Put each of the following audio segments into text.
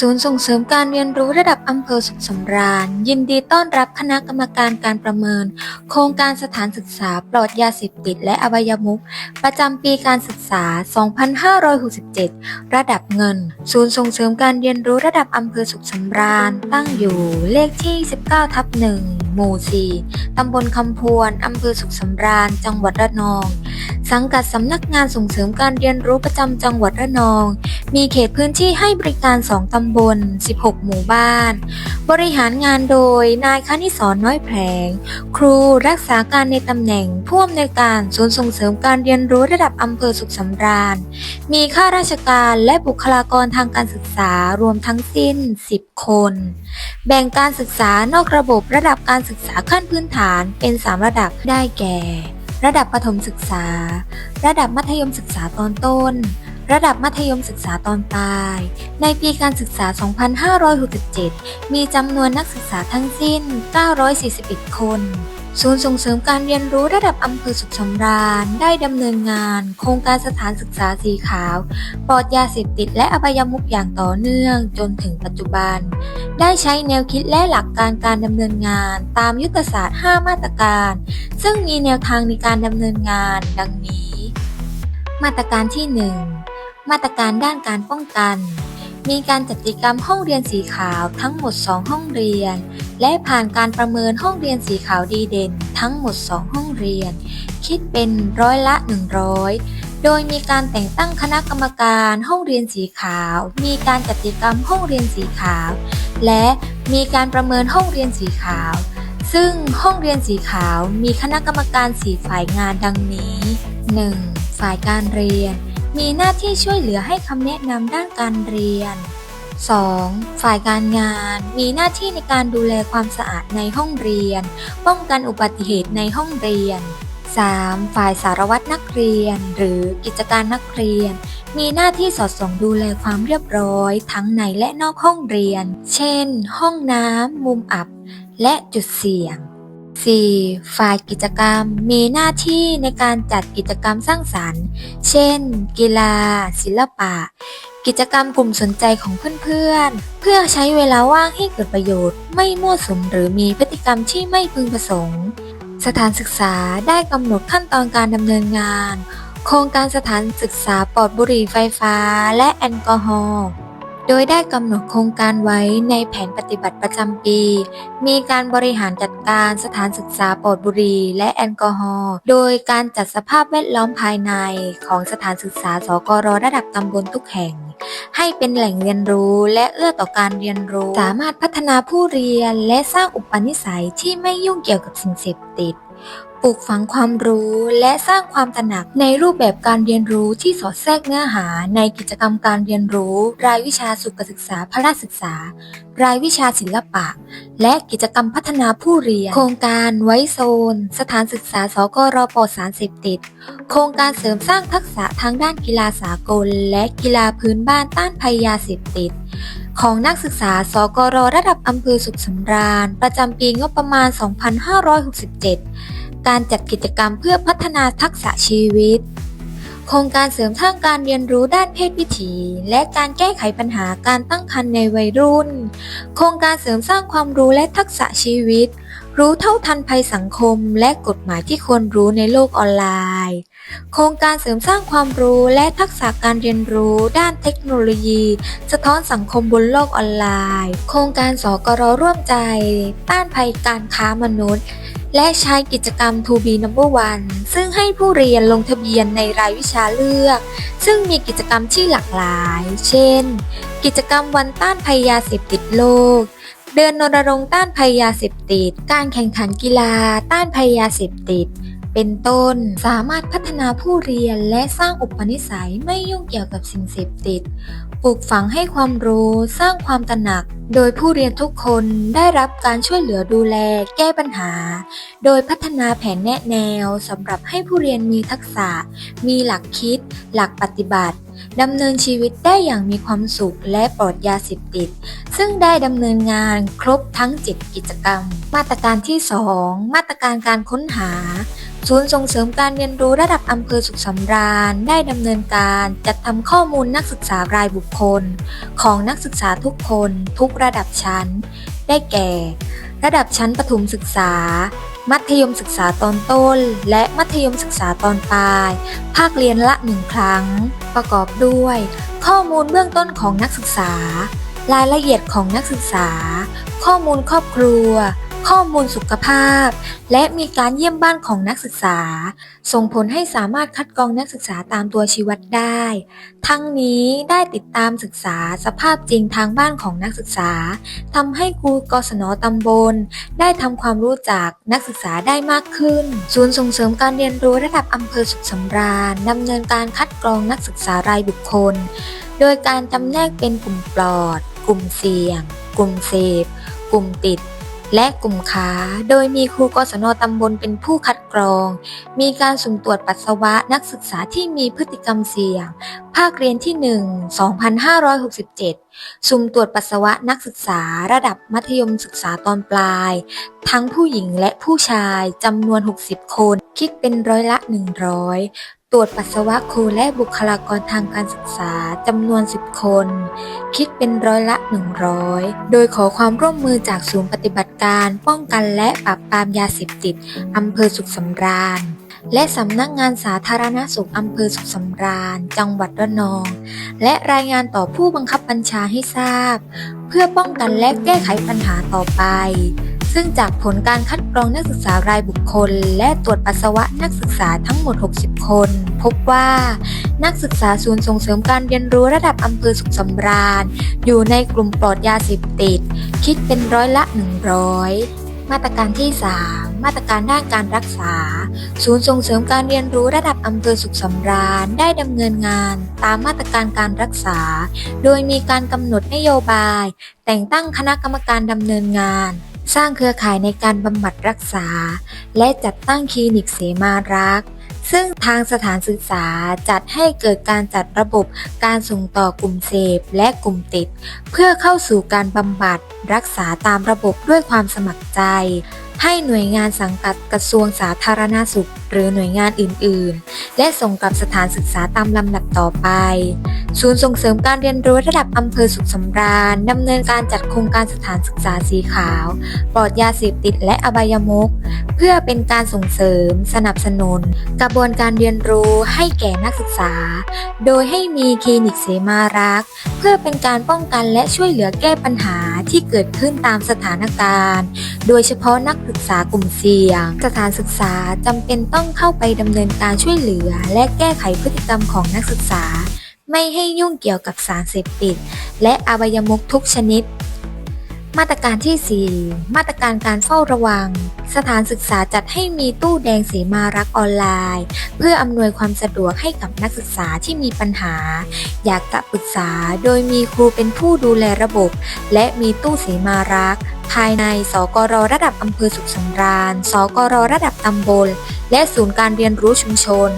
ศูนย์ส่งเสริมการเรียนรู้ระดับอำเภอสุขสำราญ ยินดีต้อนรับคณะกรรมการการประเมิน โครงการสถานศึกษาปลอดยาเสพติดและอบายมุขประจำปีการศึกษา 2567 ระดับเงิน ศูนย์ส่งเสริมการเรียนรู้ระดับอำเภอสุขสำราญ ตั้งอยู่เลขที่ 19 ทับ 1 หมู่ 4 ตำบลคำพวนอำเภอสุขสำราญ จังหวัดระนอง สังกัดสำนักงานส่งเสริมการเรียนรู้ประจำจังหวัดระนอง มีเขตพื้นที่ให้บริการ 2 ตำบล 16 หมู่บ้าน บริหารงานโดยนายคณิศรน้อยแผลง ครูรักษาการในตำแหน่งผู้อำนวยการศูนย์ส่งเสริมการเรียนรู้ระดับอำเภอสุขสำราญ มีข้าราชการและบุคลากรทางการศึกษารวมทั้งสิ้น 10 คน แบ่งการศึกษานอกระบบระดับการศึกษาขั้นพื้นฐานเป็น 3 ระดับได้แก่ ระดับประถมศึกษา ระดับมัธยมศึกษาตอนต้น ระดับมัธยมศึกษาตอนปลาย ในปีการศึกษา 2567 มีจำนวนนักศึกษาทั้งสิ้น 941 คน ศูนย์ส่งเสริมการเรียนรู้ระดับอำเภอสุขสำราญ ได้ดำเนินงาน โครงการสถานศึกษาสีขาวปลอดยาเสพติดและอบายมุขอย่างต่อเนื่องจนถึงปัจจุบัน ได้ใช้แนวคิดและหลักการการดำเนินงาน ตามยุทธศาสตร์ 5 มาตรการ ซึ่งมีแนวทางในการดำเนินงาน ดังนี้ มาตรการที่ 1 มาตรการด้านการป้องกัน มีการจัดกิจกรรมห้องเรียนสีขาวทั้งหมด 2 ห้องเรียน และผ่านการประเมินห้องเรียนสีขาวดีเด่น ทั้งหมด 2 ห้องเรียน คิดเป็นร้อยละ 100 โดยมีการแต่งตั้งคณะกรรมการห้องเรียนสีขาว มีการจัดกิจกรรมห้องเรียนสีขาว และมีการประเมินห้องเรียนสีขาว ซึ่งห้องเรียนสีขาวมีคณะกรรมการสีฝ่ายงานดังนี้ 1. ฝ่ายการเรียน มีหน้าที่ช่วยเหลือให้คำแนะนำด้านการเรียน 2. ฝ่ายการงานมีหน้าที่ในการดูแลความสะอาดในห้องเรียน ป้องกันอุบัติเหตุในห้องเรียน 3. ฝ่ายสารวัตรนักเรียน หรือกิจการนักเรียน มีหน้าที่สอดส่องดูแลความเรียบร้อย ทั้งในและนอกห้องเรียน เช่น ห้องน้ำมุมอับ และจุดเสี่ยง 4. ฝ่ายกิจกรรมมีหน้าที่ในการจัดกิจกรรมสร้างสรรค์ เช่น กีฬา ศิลปะ กิจกรรมกลุ่มสนใจของเพื่อนๆ เพื่อใช้เวลาว่างให้เกิดประโยชน์ ไม่มั่วสุมหรือมีพฤติกรรมที่ไม่พึงประสงค์ สถานศึกษาได้กำหนดขั้นตอนการดำเนินงาน โครงการสถานศึกษาปลอดบุหรี่ไฟฟ้าและแอลกอฮอล์ โดยได้กำหนดโครงการไว้ในแผนปฏิบัติประจำปี มีการบริหารจัดการสถานศึกษาปลอดบุหรี่และแอลกอฮอล์ โดยการจัดสภาพแวดล้อมภายในของสถานศึกษาสกรระดับตำบลทุกแห่ง ให้เป็นแหล่งเรียนรู้และเอื้อต่อการเรียนรู้ สามารถพัฒนาผู้เรียนและสร้างอุปนิสัยที่ไม่ยุ่งเกี่ยวกับสิ่งเสพติด ปลูกฝังความรู้และสร้างความตระหนักในรูปแบบการเรียนรู้ที่สอดแทรกเนื้อหาในกิจกรรมการเรียนรู้ รายวิชาสุขศึกษาพละศึกษา รายวิชาศิลปะ และกิจกรรมพัฒนาผู้เรียน โครงการไว้โซน สถานศึกษาสกรปสารเสพติด โครงการเสริมสร้างทักษะทางด้านกีฬาสากล และกีฬาพื้นบ้านต้านภัยยาเสพติด ของนักศึกษา สกรระดับอำเภอสุขสำราญ ประจำปีงบประมาณ 2567 การจัดกิจกรรมเพื่อพัฒนาทักษะชีวิต โครงการเสริมสร้างการเรียนรู้ด้านเพศวิถี และการแก้ไขปัญหาการตั้งครรภ์ในวัยรุ่น โครงการเสริมสร้างความรู้และทักษะชีวิต รู้เท่าทันภัยสังคมและกฎหมายที่ควรรู้ในโลกออนไลน์ โครงการเสริมสร้างความรู้และทักษะการเรียนรู้ด้านเทคโนโลยี สะท้อนสังคมบนโลกออนไลน์ โครงการสกรร่วมใจ ต้านภัยการค้ามนุษย์ และใช้กิจกรรม To be number one ซึ่งให้ผู้เรียนลงทะเบียนในรายวิชาเลือก ซึ่งมีกิจกรรมที่หลากหลาย เช่น กิจกรรมวันต้านภัยยาเสพติดโลก เดินนรรงค์ต้านภัยยาเสพติด การแข่งขันกีฬา ต้านภัยยาเสพติด เป็นต้น สามารถพัฒนาผู้เรียนและสร้างอุปนิสัยไม่ยุ่งเกี่ยวกับสิ่งเสพติด ปลูกฝังให้ความรู้สร้างความตระหนัก โดยผู้เรียนทุกคนได้รับการช่วยเหลือดูแลแก้ปัญหา โดยพัฒนาแผนแนะแนวสำหรับให้ผู้เรียนมีทักษะ มีหลักคิด หลักปฏิบัติดำเนินชีวิตได้อย่างมีความสุขและปลอดยาเสพติด ซึ่งได้ดำเนินงานครบทั้ง 7 กิจกรรม มาตรการที่ 2 มาตรการการค้นหา ศูนย์ส่งเสริมการเรียนรู้ระดับอำเภอสุขสำราญได้ดำเนินการจัดทำข้อมูลนักศึกษารายบุคคล ของนักศึกษาทุกคน ทุกระดับชั้น ได้แก่ ระดับชั้นประถมศึกษา มัธยมศึกษาตอนต้น และมัธยมศึกษาตอนปลาย ภาคเรียนละหนึ่งครั้ง ประกอบด้วย ข้อมูลเบื้องต้นของนักศึกษา รายละเอียดของนักศึกษา ข้อมูลครอบครัว ข้อมูลสุขภาพ และมีการเยี่ยมบ้านของนักศึกษา ส่งผลให้สามารถคัดกรองนักศึกษาตามตัวชีวัดได้ ทั้งนี้ได้ติดตามศึกษาสภาพจริงทางบ้านของนักศึกษาทำให้ครูกศนตำบล ได้ทำความรู้จักนักศึกษาได้มากขึ้น ศูนย์ส่งเสริมการเรียนรู้ระดับอำเภอสุขสำราญดำเนินการคัดกรองนักศึกษารายบุคคล โดยการจำแนกเป็นกลุ่มปลอด กลุ่มเสี่ยง กลุ่มเสพ กลุ่มติด และกลุ่มค้าโดยมีครูกศนตำบลเป็นผู้คัดกรอง มีการสุ่มตรวจปัสสาวะนักศึกษาที่มีพฤติกรรมเสี่ยง ภาคเรียนที่ 1 2567 สุ่มตรวจปัสสาวะนักศึกษาระดับมัธยมศึกษาตอนปลาย ทั้งผู้หญิงและผู้ชายจำนวน 60 คน คิดเป็นร้อยละ 100 รวจปัสสาวะครูและบุคลากรทางการศึกษาจำนวน 10 คน คิดเป็นร้อยละ 100 โดยขอความร่วมมือจากศูนย์ปฏิบัติการป้องกันและปราบปรามยาเสพติดอำเภอสุขสำราญ และสำนักงานสาธารณสุขอำเภอสุขสำราญ จังหวัดระนอง และรายงานต่อผู้บังคับบัญชาให้ทราบ เพื่อป้องกันและแก้ไขปัญหาต่อไป ซึ่งจากผลการคัดกรองนักศึกษารายบุคคล และตรวจปัสสาวะนักศึกษาทั้งหมด 60 คน พบว่านักศึกษาศูนย์ส่งเสริมการเรียนรู้ระดับอำเภอสุขสำราญ อยู่ในกลุ่มปลอดยาเสพติด คิดเป็นร้อยละ 100มาตรการที่ 3 มาตรการด้านการรักษา ศูนย์ส่งเสริมการเรียนรู้ระดับอำเภอสุขสำราญได้ดำเนินงานตามมาตรการการรักษา โดยมีการกำหนดนโยบาย แต่งตั้งคณะกรรมการดำเนินงาน สร้างเครือข่ายในการบำบัดรักษา และจัดตั้งคลินิกเสมารักซึ่งทางสถานศึกษาจัดให้เกิดการจัดระบบการส่งต่อกลุ่มเสพและกลุ่มติด เพื่อเข้าสู่การบำบัดรักษาตามระบบด้วยความสมัครใจ ให้หน่วยงานสังกัดกระทรวงสาธารณสุข หรือหน่วยงานอื่น ๆ และส่งกับสถานศึกษาตามลำดับต่อไป ศูนย์ส่งเสริมการเรียนรู้ระดับอำเภอสุขสำราญดำเนินการจัดโครงการสถานศึกษาสีขาว ปลอดยาเสพติดและอบายมุขเพื่อเป็นการส่งเสริม สนับสนุน กระบวนการเรียนรู้ให้แก่นักศึกษา โดยให้มีคลินิกเสมารัก เพื่อเป็นการป้องกันและช่วยเหลือแก้ปัญหาที่เกิดขึ้นตามสถานการณ์ โดยเฉพาะนักศึกษากลุ่มเสี่ยง สถานศึกษาจำเป็นต้องเข้าไปดำเนินการช่วยเหลือ และแก้ไขพฤติกรรมของนักศึกษา ไม่ให้ยุ่งเกี่ยวกับสารเสพติด และอบายมุกทุกชนิด มาตรการที่ 4 มาตรการการเฝ้าระวัง สถานศึกษาจัดให้มีตู้แดงเสมารักออนไลน์ เพื่ออำนวยความสะดวกให้กับนักศึกษาที่มีปัญหา อยากจะปรึกษาโดยมีครูเป็นผู้ดูแลระบบ และมีตู้เสมารัก ภายใน สกรระดับอำเภอสุขสำราญ สกรระดับตำบล และศูนย์การเรียนรู้ชุมชน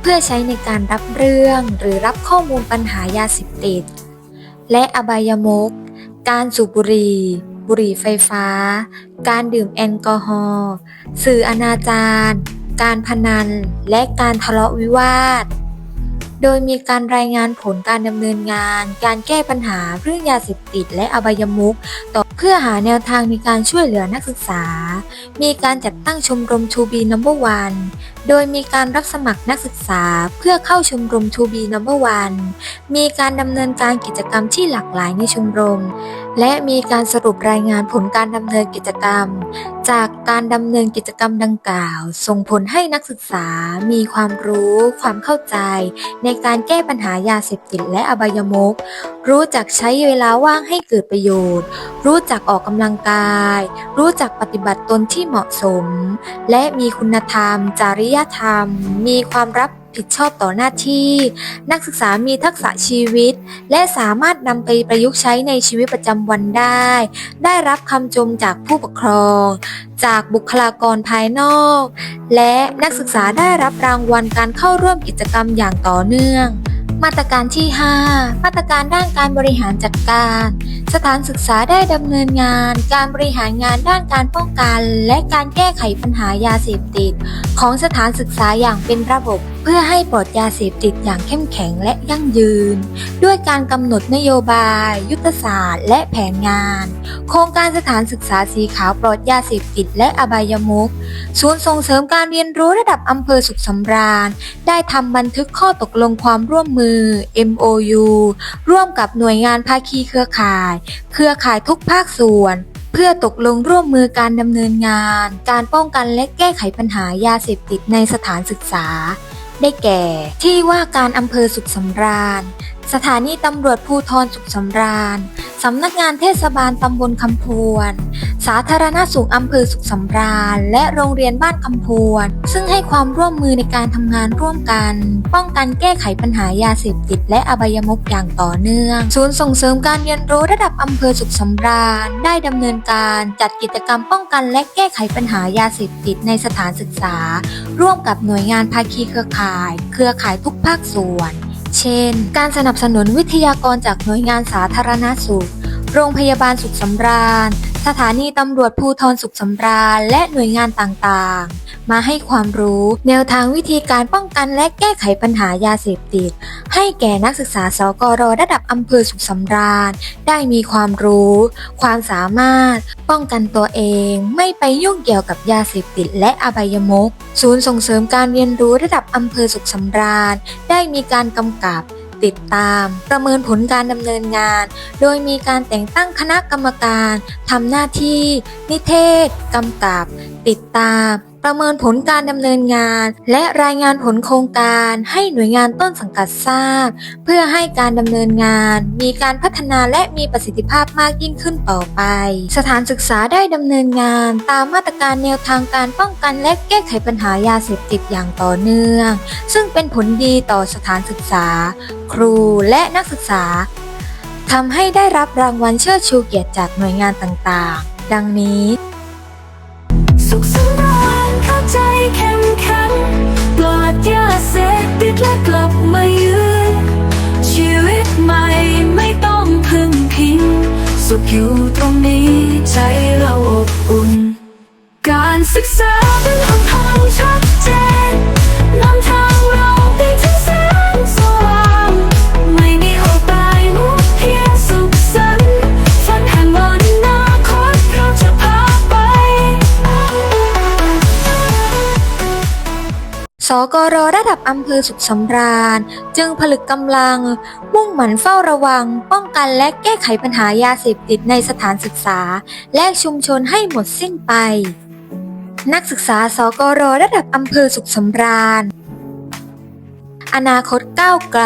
เพื่อใช้ในการรับเรื่องหรือรับข้อมูลปัญหายาเสพติด และอบายมุข การสูบบุหรี่ บุหรี่ไฟฟ้า การดื่มแอลกอฮอล์สื่ออนาจารการพนัน และการทะเลาะวิวาท โดยมีการรายงานผลการดำเนินงาน การแก้ปัญหาเรื่องยาเสพติดและอบายมุขต่อเพื่อหาแนวทางในการช่วยเหลือนักศึกษา มีการจัดตั้งชมรม To be number one โดยมีการรับสมัครนักศึกษาเพื่อเข้าชมรม To be number one มีการดำเนินการกิจกรรมที่หลากหลายในชมรม และมีการสรุปรายงานผลการดำเนินกิจกรรม จากการดำเนินกิจกรรมดังกล่าว ส่งผลให้นักศึกษามีความรู้ ความเข้าใจ ในการแก้ปัญหายาเสพติดและอบายมุขรู้จักใช้เวลาว่างให้เกิดประโยชน์ รู้จักออกกำลังกาย รู้จักปฏิบัติตนที่เหมาะสม และมีคุณธรรมจริยธรรม มีความรับผิดชอบต่อหน้าที่ นักศึกษามีทักษะชีวิต และสามารถนำไปประยุกต์ใช้ในชีวิตประจำวันได้ ได้รับคำชมจากผู้ปกครอง จากบุคลากรภายนอก และนักศึกษาได้รับรางวัลการเข้าร่วมกิจกรรมอย่างต่อเนื่อง มาตรการที่ 5 มาตรการด้านการบริหารจัดการ สถานศึกษาได้ดำเนินงาน การบริหารงานด้านการป้องกัน และการแก้ไขปัญหายาเสพติด ของสถานศึกษาอย่างเป็นระบบ พื่อให้ปลอดยาเสพติดอย่างเข้มแข็งและยั่งยืน ด้วยการกำหนดนโยบาย ยุทธศาสตร์ และแผนงาน โครงการสถานศึกษาสีขาวปลอดยาเสพติดและอบายมุขศูนย์ส่งเสริมการเรียนรู้ระดับอำเภอสุขสำราญ ได้ทำบันทึกข้อตกลงความร่วมมือ MOU ร่วมกับหน่วยงานภาคีเครือข่าย เครือข่ายทุกภาคส่วนเพื่อตกลงร่วมมือการดำเนินงาน การป้องกันและแก้ไขปัญหายาเสพติดในสถานศึกษา ได้แก่ ที่ว่าการอำเภอสุขสำราญ สถานีตำรวจภูทรสุขสำราญ สำนักงานเทศบาลตำบลคำพวน สาธารณสุขอำเภอสุขสำราญ และโรงเรียนบ้านคำพวน ซึ่งให้ความร่วมมือในการทำงานร่วมกัน ป้องกันแก้ไขปัญหายาเสพติดและอบายมุขอย่างต่อเนื่อง ศูนย์ส่งเสริมการเรียนรู้ระดับอำเภอสุขสำราญ ได้ดำเนินการจัดกิจกรรมป้องกันและแก้ไขปัญหายาเสพติดในสถานศึกษา ร่วมกับหน่วยงานภาคีเครือข่าย เครือข่ายทุกภาคส่วน เช่น การสนับสนุนวิทยากรจากหน่วยงานสาธารณสุข โรงพยาบาลสุขสำราญ สถานีตำรวจภูทรสุขสำราญและหน่วยงานต่างๆ มาให้ความรู้แนวทางวิธีการป้องกันและแก้ไขปัญหายาเสพติด ให้แก่นักศึกษาสกรระดับอำเภอสุขสำราญ ได้มีความรู้ ความสามารถ ป้องกันตัวเอง ไม่ไปยุ่งเกี่ยวกับยาเสพติดและอบายมุขศูนย์ส่งเสริมการเรียนรู้ระดับอำเภอสุขสำราญ ได้มีการกำกับ ติดตาม ประเมินผลการดำเนินงาน โดยมีการแต่งตั้งคณะกรรมการทำหน้าที่ นิเทศกำกับ ติดตาม ประเมินผลการดำเนินงาน และรายงานผลโครงการให้หน่วยงานต้นสังกัดทราบ เพื่อให้การดำเนินงาน มีการพัฒนาและมีประสิทธิภาพมากยิ่งขึ้นต่อไป สถานศึกษาได้ดำเนินงาน ตามมาตรการแนวทางการป้องกันและแก้ไขปัญหายาเสพติดอย่างต่อเนื่อง ซึ่งเป็นผลดีต่อสถานศึกษา ครูและนักศึกษาทำให้ได้รับรางวัลเชิดชูเกียรติจากหน่วยงานต่างๆ ดังนี้ สุขสำ สกรระดับอำเภอสุขสำราญ จึงผลึกกำลัง มุ่งหมั่นเฝ้าระวัง ป้องกันและแก้ไขปัญหายาเสพติดในสถานศึกษา และชุมชนให้หมดสิ้นไป นักศึกษาสกรระดับอำเภอสุขสำราญ อนาคตก้าวไกล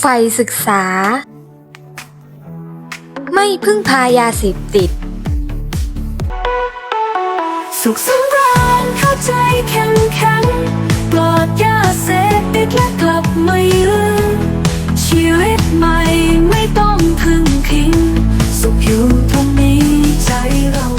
ไฟศึกษา ไม่พึ่งพายาเสพติด สุขสำราญเข้าใจเข้มแข็ง ดและกลับมายืนชีวิตใม่ไม่ต้องพึ่งพิงสุขอยู่ตรงนี้ใจเรา